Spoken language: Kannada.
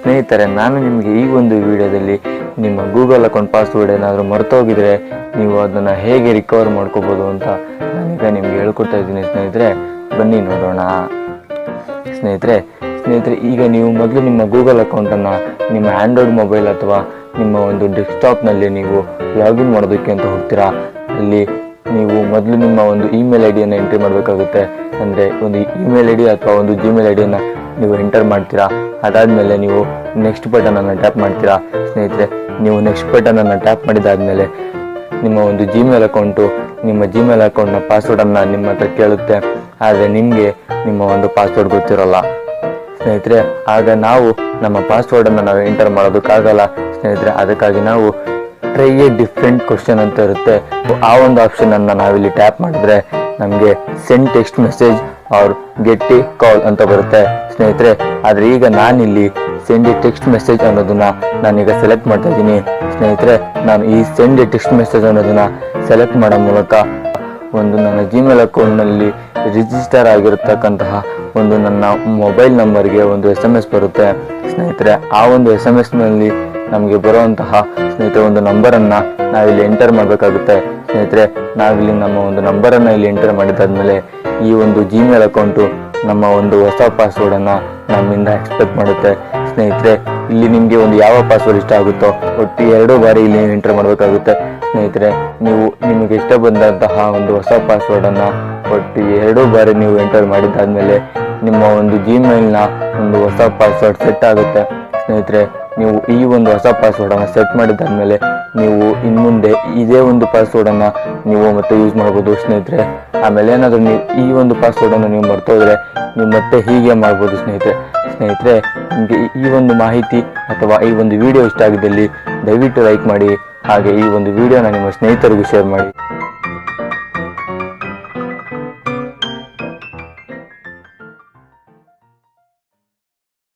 ಸ್ನೇಹಿತರೆ, ನಾನು ನಿಮಗೆ ಈ ಒಂದು ವಿಡಿಯೋದಲ್ಲಿ ನಿಮ್ಮ ಗೂಗಲ್ ಅಕೌಂಟ್ ಪಾಸ್ವರ್ಡ್ ಏನಾದರೂ ಮರ್ತೋಗಿದ್ರೆ ನೀವು ಅದನ್ನು ಹೇಗೆ ರಿಕವರ್ ಮಾಡ್ಕೋಬೋದು ಅಂತ ನಾನೀಗ ನಿಮ್ಗೆ ಹೇಳ್ಕೊಡ್ತಾ ಇದ್ದೀನಿ ಸ್ನೇಹಿತರೆ. ಬನ್ನಿ ನೋಡೋಣ. ಸ್ನೇಹಿತರೆ ಸ್ನೇಹಿತರೆ, ಈಗ ನೀವು ಮೊದಲು ನಿಮ್ಮ ಗೂಗಲ್ ಅಕೌಂಟನ್ನು ನಿಮ್ಮ ಆ್ಯಂಡ್ರಾಯ್ಡ್ ಮೊಬೈಲ್ ಅಥವಾ ನಿಮ್ಮ ಒಂದು ಡೆಸ್ಕ್ಟಾಪ್ನಲ್ಲಿ ನೀವು ಲಾಗಿನ್ ಮಾಡೋದಕ್ಕೆ ಅಂತ ಹೋಗ್ತೀರಾ? ಅಲ್ಲಿ ನೀವು ಮೊದಲು ನಿಮ್ಮ ಒಂದು ಇಮೇಲ್ ಐ ಡಿಯನ್ನು ಎಂಟ್ರಿ ಮಾಡಬೇಕಾಗುತ್ತೆ. ಅಂದರೆ ಒಂದು ಇಮೇಲ್ ಐ ಡಿ ಅಥವಾ ಒಂದು ಜಿಮೇಲ್ ಐ ಡಿಯನ್ನು ನೀವು ಎಂಟರ್ ಮಾಡ್ತೀರಾ? ಅದಾದಮೇಲೆ ನೀವು ನೆಕ್ಸ್ಟ್ ಬಟನನ್ನು ಟ್ಯಾಪ್ ಮಾಡ್ತೀರಾ? ಸ್ನೇಹಿತರೆ, ನೀವು ನೆಕ್ಸ್ಟ್ ಬಟನನ್ನು ಟ್ಯಾಪ್ ಮಾಡಿದಾದಮೇಲೆ ನಿಮ್ಮ ಒಂದು ಜಿಮೇಲ್ ಅಕೌಂಟು ನಿಮ್ಮ ಜಿಮೇಲ್ ಅಕೌಂಟ್ನ ಪಾಸ್ವರ್ಡನ್ನು ನಿಮ್ಮ ಹತ್ರ ಕೇಳುತ್ತೆ. ಆದರೆ ನಿಮಗೆ ನಿಮ್ಮ ಒಂದು ಪಾಸ್ವರ್ಡ್ ಗೊತ್ತಿರೋಲ್ಲ. ಸ್ನೇಹಿತರೆ, ಆಗ ನಾವು ನಮ್ಮ ಪಾಸ್ವರ್ಡನ್ನು ನಾವು ಎಂಟರ್ ಮಾಡೋದಕ್ಕಾಗಲ್ಲ. ಸ್ನೇಹಿತರೆ, ಅದಕ್ಕಾಗಿ ನಾವು ಟ್ರೈ ಎ ಡಿಫ್ರೆಂಟ್ ಕ್ವಶನ್ ಅಂತ ಇರುತ್ತೆ. ಆ ಒಂದು ಆಪ್ಷನನ್ನು ನಾವಿಲ್ಲಿ ಟ್ಯಾಪ್ ಮಾಡಿದ್ರೆ ನಮಗೆ send text message or get a call ಅಂತ ಬರುತ್ತೆ. ಸ್ನೇಹಿತರೆ, ಆದರೆ ಈಗ ನಾನಿಲ್ಲಿ ಸೆಂಡ್ ಟೆಕ್ಸ್ಟ್ ಮೆಸೇಜ್ ಅನ್ನೋದನ್ನ ನಾನೀಗ ಸೆಲೆಕ್ಟ್ ಮಾಡ್ತಾ ಇದ್ದೀನಿ. ಸ್ನೇಹಿತರೆ, ನಾನು ಈ ಸೆಂಡ್ ಟೆಕ್ಸ್ಟ್ ಮೆಸೇಜ್ ಅನ್ನೋದನ್ನ ಸೆಲೆಕ್ಟ್ ಮಾಡೋ ಮೂಲಕ ಒಂದು ನನ್ನ ಜಿಮೇಲ್ ಅಕೌಂಟ್ನಲ್ಲಿ ರಿಜಿಸ್ಟರ್ ಆಗಿರತಕ್ಕಂತಹ ಒಂದು ನನ್ನ ಮೊಬೈಲ್ ನಂಬರ್ಗೆ ಒಂದು ಎಸ್ ಎಂ ಎಸ್ ಬರುತ್ತೆ. ಸ್ನೇಹಿತರೆ, ಆ ಒಂದು ಎಸ್ ಎಂ ಎಸ್ನಲ್ಲಿ ನಮಗೆ ಬರುವಂತಹ ಸ್ನೇಹಿತರೆ, ಒಂದು ನಂಬರನ್ನು ನಾವಿಲ್ಲಿ ಎಂಟರ್ ಮಾಡಬೇಕಾಗುತ್ತೆ. ಸ್ನೇಹಿತರೆ, ನಾವಿಲ್ಲಿ ನಮ್ಮ ಒಂದು ನಂಬರನ್ನು ಇಲ್ಲಿ ಎಂಟರ್ ಮಾಡಿದಾದ್ಮೇಲೆ ಈ ಒಂದು ಜಿಮೇಲ್ ಅಕೌಂಟು ನಮ್ಮ ಒಂದು ಹೊಸ ಪಾಸ್ವರ್ಡನ್ನು ನಮ್ಮಿಂದ ಎಕ್ಸ್ಪೆಕ್ಟ್ ಮಾಡುತ್ತೆ. ಸ್ನೇಹಿತರೆ, ಇಲ್ಲಿ ನಿಮಗೆ ಒಂದು ಯಾವ ಪಾಸ್ವರ್ಡ್ ಇಷ್ಟ ಆಗುತ್ತೋ ಒಟ್ಟು ಎರಡು ಬಾರಿ ಇಲ್ಲಿ ಎಂಟರ್ ಮಾಡಬೇಕಾಗುತ್ತೆ. ಸ್ನೇಹಿತರೆ, ನೀವು ನಿಮಗೆ ಇಷ್ಟ ಬಂದಂತಹ ಒಂದು ಹೊಸ ಪಾಸ್ವರ್ಡನ್ನು ಒಟ್ಟು ಎರಡು ಬಾರಿ ನೀವು ಎಂಟರ್ ಮಾಡಿದ್ದಾದ್ಮೇಲೆ ನಿಮ್ಮ ಒಂದು ಜಿಮೇಲ್ನ ಒಂದು ಹೊಸ ಪಾಸ್ವರ್ಡ್ ಸೆಟ್ ಆಗುತ್ತೆ. ಸ್ನೇಹಿತರೆ, ನೀವು ಈ ಒಂದು ಹೊಸ ಪಾಸ್ವರ್ಡನ್ನು ಸೆಟ್ ಮಾಡಿದಾದ್ಮೇಲೆ ನೀವು ಇನ್ಮುಂದೆ ಇದೇ ಒಂದು ಪಾಸ್ವರ್ಡನ್ನು ನೀವು ಮತ್ತೆ ಯೂಸ್ ಮಾಡ್ಬೋದು ಸ್ನೇಹಿತರೆ. ಆಮೇಲೆ ಏನಾದರೂ ನೀವು ಈ ಒಂದು ಪಾಸ್ವರ್ಡನ್ನು ನೀವು ಮರ್ತೋದ್ರೆ ನೀವು ಮತ್ತೆ ಹೀಗೆ ಮಾಡ್ಬೋದು ಸ್ನೇಹಿತರೆ. ಸ್ನೇಹಿತರೆ, ನಿಮಗೆ ಈ ಒಂದು ಮಾಹಿತಿ ಅಥವಾ ಈ ಒಂದು ವಿಡಿಯೋ ಇಷ್ಟ ಆಗಿದ್ದಲ್ಲಿ ದಯವಿಟ್ಟು ಲೈಕ್ ಮಾಡಿ. ಹಾಗೆ ಈ ಒಂದು ವಿಡಿಯೋನ ನಿಮ್ಮ ಸ್ನೇಹಿತರಿಗೂ ಶೇರ್ ಮಾಡಿ.